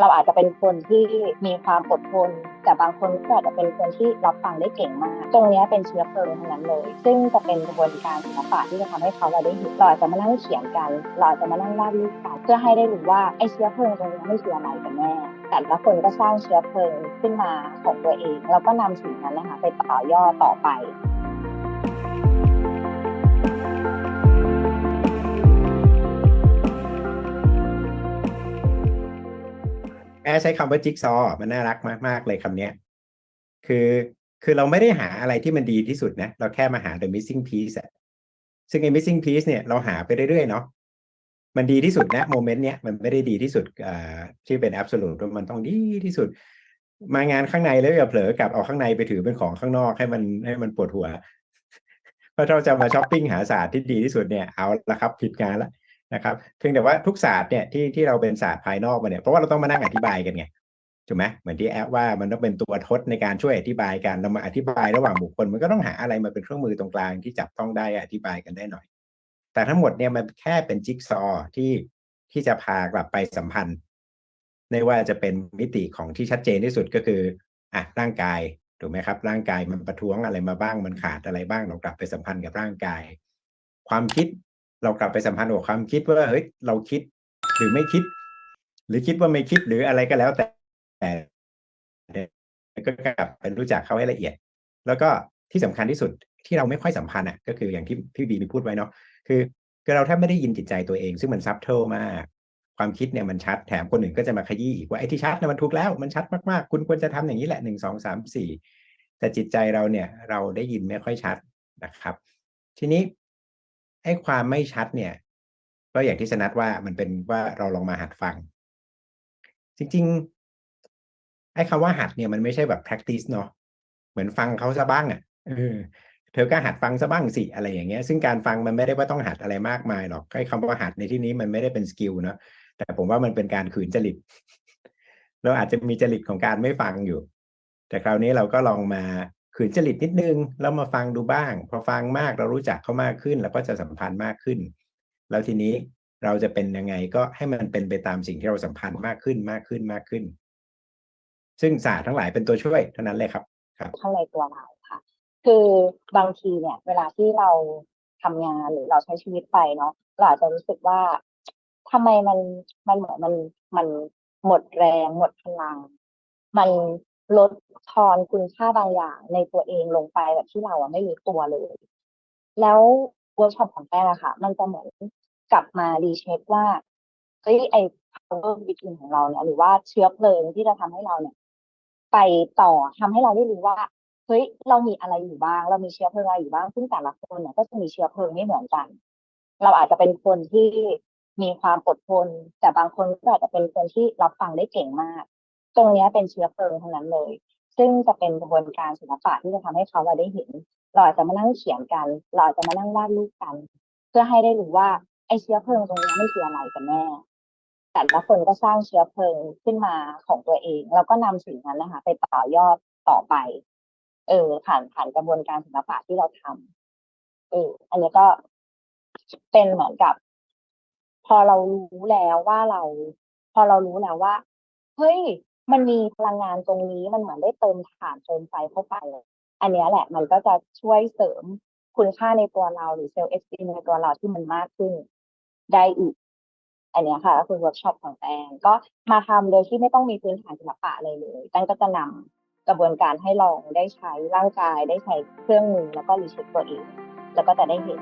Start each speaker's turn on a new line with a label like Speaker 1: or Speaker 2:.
Speaker 1: เราอาจจะเป็นคนที่มีความอดทน แต่บางคนก็อาจจะเป็นคนที่รับฟังได้เก่งมาก ตรงนี้เป็นเชื้อเพลิงทั้งนั้นเลย ซึ่งจะเป็นกระบวนการศิลปะที่จะทำให้เขาเราได้เห็นเราอาจจะมานั่งเขียนกันเราอาจจะมานั่งวาดรูปกันเพื่อให้ได้รู้ว่าไอ้เชื้อเพลิงตรงนี้ไม่คืออะไรกันแน่แต่ละคนก็สร้างเชื้อเพลิงขึ้นมาของตัวเอง แล้วก็นำสิ่งนั้นนะคะไปต่อยอดต่อไป
Speaker 2: แม่ใช้คำว่าจิ๊กซอมันน่ารักมาก ๆ เลยคำเนี้ยคือคือเราไม่ได้หาอะไรที่มันดีที่สุดนะ เราแค่มาหา the missing piece อะซึ่งไอ้ missing piece เนี่ยเราหาไปเรื่อย ๆ เนาะมันดีที่สุดนะโมเมนต์เนี้ยมันไม่ได้ดีที่สุดอ่าที่เป็น absolute มันต้องดีที่สุด มางานข้างในแล้วอย่าเผลอกลับเอาข้างในไปถือเป็นของข้างนอกให้มันให้มันปวดหัวเพราะเราจะมาช้อปปิ้งหาศาสตร์ที่ดีที่สุดเนี่ยเอาละครับผิดงานแล้ว นะครับเพียงแต่ว่าทุกศาสตร์เนี่ยที่ที่เราเป็นศาสตร์ภายนอกมาเนี่ยเพราะว่าเราต้องมานั่งอธิบายกันไงถูกไหมเหมือนที่แอปว่ามันต้องเป็นตัวทดในการช่วยอธิบายกันเรามาอธิบายระหว่างบุคคลมันก็ต้องหาอะไรมาเป็นเครื่องมือตรงกลางที่จับต้องได้อธิบายกันได้หน่อย แต่ทั้งหมดเนี่ยมันแค่เป็นจิ๊กซอว์ที่ที่จะพากลับไปสัมพันธ์ไม่ว่าจะเป็นมิติของที่ชัดเจนที่สุดก็คืออะร่างกายถูกไหมครับ ร่างกายมันประท้วงอะไรมาบ้างมันขาดอะไรบ้างเรากลับไปสัมพันธ์กับร่างกาย ความคิด เรากลับไปสัมพันธ์กับความคิดว่าเฮ้ยเราคิดหรือไม่คิด หรือคิดว่าไม่คิดหรืออะไรก็แล้วแต่แต่ก็กลับไปรู้จักเขาให้ละเอียด แล้วก็ที่สำคัญที่สุดที่เราไม่ค่อยสัมพันธ์อะก็คืออย่างที่พี่บีมีพูดไว้เนาะคือคือเราแทบไม่ได้ยินจิตใจตัวเอง ซึ่งมันซับเทลมาก ความคิดเนี่ยมันชัดแถมคนอื่นก็จะมาขยี้อีกว่าไอ้ที่ชัดเนี่ยมันถูกแล้วมันชัดมากๆ คุณควรจะทำอย่างนี้แหละหนึ่งสองสามสี่แต่จิตใจเราเนี่ยเราได้ยินไม่ค่อยชัดนะครับ ทีนี้ ไอ้ความไม่ชัดเนี่ย ก็อย่างที่สนัดว่ามันเป็นว่าเราลองมาหัดฟัง จริงๆ ไอ้คำว่าหัดเนี่ยมันไม่ใช่แบบ practice เนาะเหมือนฟังเขาซะบ้างอะ่ะเออเธอก็หัดฟังซะบ้างสิอะไรอย่างเงี้ย ซึ่งการฟังมันไม่ได้ว่าต้องหัดอะไรมากมายหรอกไอ้คำว่าหัดในที่นี้มันไม่ได้เป็นสกิลเนาะแต่ผมว่ามันเป็นการขืนจริตเราอาจจะมีจริตของการไม่ฟังอยู่ แต่คราวนี้เราก็ลองมา ขืนจริตนิดนึงแล้วมาฟังดูบ้าง พอฟังมากเรารู้จักเขามากขึ้น แล้วก็จะสัมพันธ์มากขึ้น แล้วทีนี้เราจะเป็นยังไงก็ให้มันเป็นไปตามสิ่งที่เราสัมพันธ์มากขึ้นมากขึ้นมากขึ้น ซึ่งศาสตร์ทั้งหลายเป็นตัวช่วยเท่านั้นเลยครับ ครับ
Speaker 1: ข้างในตัวเราค่ะ คือบางทีเนี่ย เวลาที่เราทำงานหรือเราใช้ชีวิตไปเนาะเราอาจจะรู้สึกว่าทำไมมันมันเหมือนมันมันหมดแรงหมดพลัง มัน ลดทอนคุณค่าบางอย่างในตัวเองลงไปแบบที่เราอะไม่รู้ตัวเลย แล้วเวิร์กช็อปของแป้งอะค่ะ มันจะเหมือนกลับมารีเช็คว่าเฮ้ยไอ้ power within ของเราเนี่ย หรือว่าเชื้อเพลิงที่จะทำให้เราเนี่ย ไปต่อทำให้เราได้รู้ว่าเฮ้ยเรามีอะไรอยู่บ้าง เรามีเชื้อเพลิงอะไรอยู่บ้างซึ่งแต่ละคนเนี่ยก็จะมีเชื้อเพลิงไม่เหมือนกัน เราอาจจะเป็นคนที่มีความอดทนแต่บางคนก็อาจจะเป็นคนที่รับฟังได้เก่งมาก ตรงนี้เป็นเชื้อเพลิงทั้งนั้นเลย ซึ่งจะเป็นกระบวนการศิลปะที่จะทำให้เขาได้เห็น เราอาจจะมานั่งเขียนกัน เราอาจจะมานั่งวาดรูปกัน เพื่อให้ได้รู้ว่าไอ้เชื้อเพลิงตรงนี้ไม่คืออะไรกันแน่แต่ละคนก็สร้างเชื้อเพลิงขึ้นมาของตัวเอง แล้วก็นำสิ่งนั้นนะคะ ไปต่อยอดต่อไป เออ ผ่านผ่านกระบวนการศิลปะที่เราทำเออ อันนี้ก็เป็นเหมือนกับ พอเรารู้แล้วว่าเรา พอเรารู้แล้วว่า เฮ้ย มันมีพลังงานตรงนี้มันเหมือนได้เติมถ่านเติมไฟเข้าไปเลยอันนี้แหละมันก็จะช่วยเสริมคุณค่าในตัวเราหรือเซลล์เอสตีในตัวเราที่มันมากขึ้นได้อีก อันนี้ค่ะก็คือเวิร์กช็อปของแตงก็มาทำโดยที่ไม่ต้องมีพื้นฐานศิลปะอะไรเลยแตงก็จะนำกระบวนการให้ลองได้ใช้ร่างกายได้ใช้เครื่องมือแล้วก็รีเช็คตัวเองแล้วก็จะได้เห็น